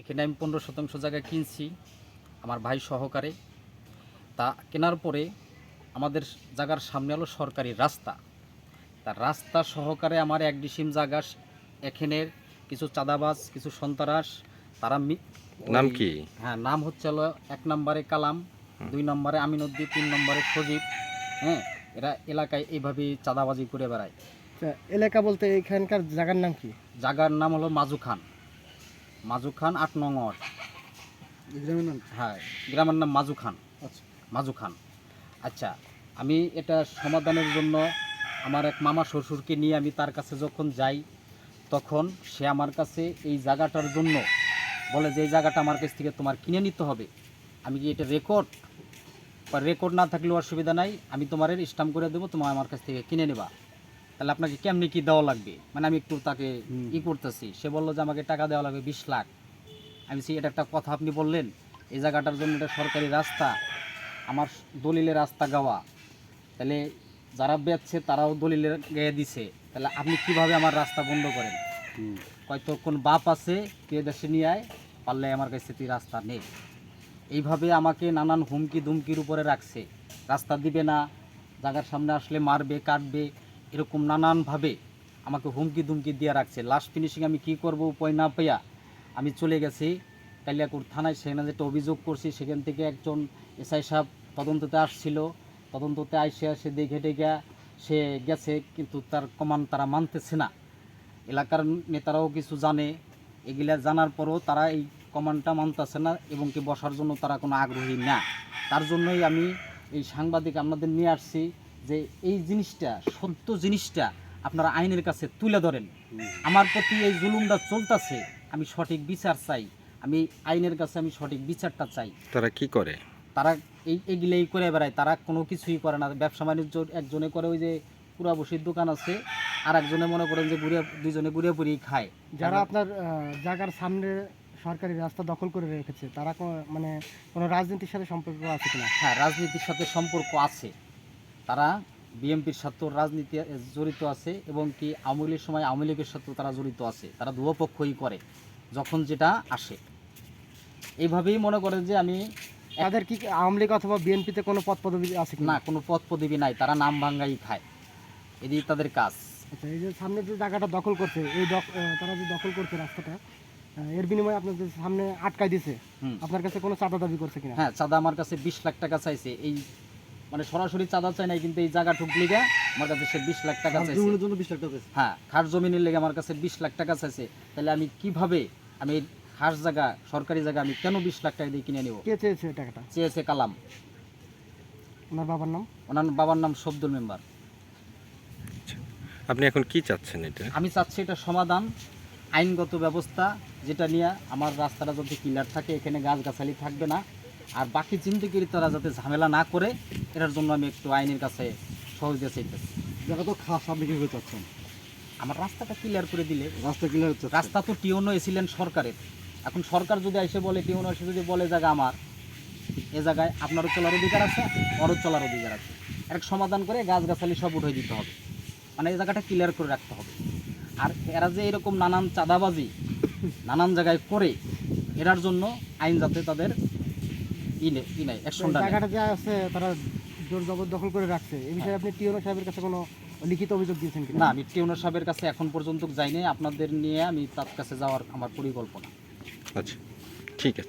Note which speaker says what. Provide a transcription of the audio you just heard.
Speaker 1: এখানে আমি পনেরো শতাংশ জায়গা কিনছি আমার ভাই সহকারে। তা কেনার পরে আমাদের জায়গার সামনে হলো সরকারি রাস্তা। তা রাস্তা সহকারে আমার এক ডিসিম জায়গা এখানের কিছু চাঁদাবাজ কিছু সন্তারাস তারা
Speaker 2: নাম কি?
Speaker 1: হ্যাঁ নাম হচ্ছে হলো এক নম্বরে কালাম দুই নম্বরে আমিনুদ্দিন তিন নম্বরে সজীব হ্যাঁ এরা এলাকায় এইভাবেই চাঁদাবাজি করে বেড়ায়।
Speaker 3: আচ্ছা, এলাকা বলতে এখানকার জায়গার নাম কি?
Speaker 1: জাগার নাম হলো মাজু খান। মাজু খান আট নং ওয়ার্ড।
Speaker 3: গ্রামের নাম?
Speaker 1: হ্যাঁ গ্রামের নাম মাজু খান।
Speaker 3: আচ্ছা।
Speaker 1: মাজু খান। আচ্ছা আমি এটা সমাধানের জন্য আমার এক মামা শ্বশুরকে নিয়ে আমি তার কাছে যখন যাই তখন সে আমার কাছে এই জায়গাটার জন্য বলে যে এই জায়গাটা আমার কাছ থেকে তোমার কিনে নিতে হবে। আমি কি এটা রেকর্ড বা রেকর্ড না থাকলেও অসুবিধা নাই। আমি তোমার স্টাম্প করে দেবো তোমার আমার কাছ থেকে কিনে নেবা। তাহলে আপনাকে কেমনি কি দেওয়া লাগবে? মানে আমি একটু তাকে ই করতেছি। সে বলল যে আমাকে টাকা দেওয়া লাগবে বিশ লাখ। আমি বলছি, এটা একটা কথা আপনি বললেন এই জায়গাটার জন্য এটা সরকারি রাস্তা আমার দলিলের রাস্তা গাওয়া। তাহলে যারা বেচছে তারাও দলিলের গায়ে দিছে। তাহলে আপনি কীভাবে আমার রাস্তা বন্ধ করেন? কয় তোর কোন বাপ আছে তুই দেশে নিয়ে আয় পারলে আমার কাছে তুই রাস্তা নেই এইভাবে আমাকে নানান হুমকি দুমকির উপরে রাখছে। রাস্তা দিবে না জায়গার সামনে আসলে মারবে কাটবে। এরকম নানানভাবে আমাকে হুমকি দুমকি দিয়ে রাখছে। লাস্ট ফিনিশিং আমি কি করব উপায় না পেয়া আমি চলে গেছি কালিয়াকুর থানায়। সেখানে যেটা অভিযোগ করছি, সেখান থেকে একজন এসআই সাহেব তদন্ততে আসছিল। তদন্ততে আইসে আসে দেখে টেকে সে গেছে, কিন্তু তার কমান তারা মানতেছে না। এলাকার নেতারাও কিছু জানে। এগুলা জানার পরও তারা এই কমান্ডটা মানতেছে না এবং কি বসার জন্য তারা কোনো আগ্রহী না। তার জন্যই আমি এই সাংবাদিক আপনাদের নিয়ে আসছি। যে এই জিনিসটা সত্য জিনিসটা আপনারা আইনের কাছে তুলে ধরেন। আমার প্রতি এই জুলুমটা চলতেছে আমি সঠিক বিচার চাই। আমি আইনের কাছে আমি সঠিক বিচারটা চাই।
Speaker 2: তারা কি করে?
Speaker 1: তারা এই এগুলোই করে বেড়ায় তারা কোনো কিছুই করে না। ব্যবসা বাণিজ্য একজনে করে ওই যে পুরা বসির দোকান আছে আর একজনে মনে করেন যে ঘুরে দুজনে ঘুরে পুরি খায়।
Speaker 3: যারা আপনার জায়গার সামনে সরকারি রাস্তা দখল করে রেখেছে তারা মানে কোনো রাজনীতির সাথে সম্পর্ক আছে কিনা?
Speaker 1: হ্যাঁ রাজনীতির সাথে সম্পর্ক আছে। তারা বিএনপির সাথে রাজনীতি জড়িত আছে এবং কি আওয়ামী লীগের সময় আওয়ামী লীগের সাথেও তারা জড়িত আছে তারা দুপক্ষই করে যখন যেটা আসে। এইভাবেই মনে করেন যে আমি
Speaker 3: তাদের কি আওয়ামী লীগ অথবা বিএনপিতে কোনো পদ পদবি আছে
Speaker 1: না কোনো পদ পদবি নাই তারা নাম ভাঙ্গাই খায়। এদিকে তাদের কাজ।
Speaker 3: আচ্ছা এই যে সামনে যে জায়গাটা দখল করছে এই তারা যে দখল করছে রাস্তাটা এর বিনিময়ে আপনার যে সামনে আটকাই দিছে। আপনার কাছে কোনো চাঁদা দাবি করছে কিনা?
Speaker 1: হ্যাঁ চাঁদা আমার কাছে বিশ লাখ টাকা চাইছে। এই মানে সরাসরি চাঁদা চাই নাই কিন্তু এই জায়গা ঠুকলি গা আমার কাছে সে বিশ লাখ টাকা চাইছে।
Speaker 3: জন্য বিশ লাখ টাকা
Speaker 1: হ্যাঁ খাস জমিনের লেগে আমার কাছে বিশ লাখ টাকা চাইছে। তাহলে আমি কীভাবে আমি খাস জায়গা সরকারি জায়গা আমি কেন বিশ লাখ টাকা দিয়ে কিনে নেব?
Speaker 3: কে চেয়েছে টাকাটা?
Speaker 1: চেয়েছে কালাম।
Speaker 3: ওনার বাবার নাম?
Speaker 1: ওনার বাবার নাম শব্দুল মেম্বার।
Speaker 2: আপনি এখন কি চাচ্ছেন এটা?
Speaker 1: আমি চাচ্ছি এটা সমাধান আইনগত ব্যবস্থা যেটা নিয়ে আমার রাস্তাটা যদি ক্লিয়ার থাকে এখানে গাছগাছালি থাকবে না। আর বাকি চিন্তিকির তারা যাতে ঝামেলা না করে এটার জন্য আমি একটু আইনের কাছে সহযোগিতা চাইতেছি।
Speaker 3: জায়গা তো খাস আপনি কি চাচ্ছেন?
Speaker 1: আমার রাস্তাটা ক্লিয়ার করে দিলে।
Speaker 3: রাস্তা ক্লিয়ার হচ্ছে।
Speaker 1: রাস্তা তো টিউনও এসিলেন সরকারের। এখন সরকার যদি এসে বলে টিওনো এসে যদি বলে জায়গা আমার। এ জায়গায় আপনারও চলার অধিকার আছে ওরও চলার অধিকার আছে। এর সমাধান করে গাছগাছালি সব উঠে দিতে হবে। মানে এই জায়গাটা ক্লিয়ার করে রাখতে হবে। আর এরা যে এরকম নানান চাঁদাবাজি নানান জায়গায় করে এরার জন্য আইন যাতে তাদের ই নেই ই নাই অ্যাকশনটা নেয়।
Speaker 3: জায়গাটা যা আছে তারা জোর জবরদখল করে রাখছে এই বিষয়ে আপনি টিওনো সাহেবের কাছে কোনো লিখিত অভিযোগ দিয়েছেন কিনা?
Speaker 1: না আমি সাহেবের কাছে এখন পর্যন্ত যাইনি আপনাদের নিয়ে আমি তার কাছে যাওয়ার আমার পরিকল্পনা।
Speaker 2: আচ্ছা ঠিক আছে।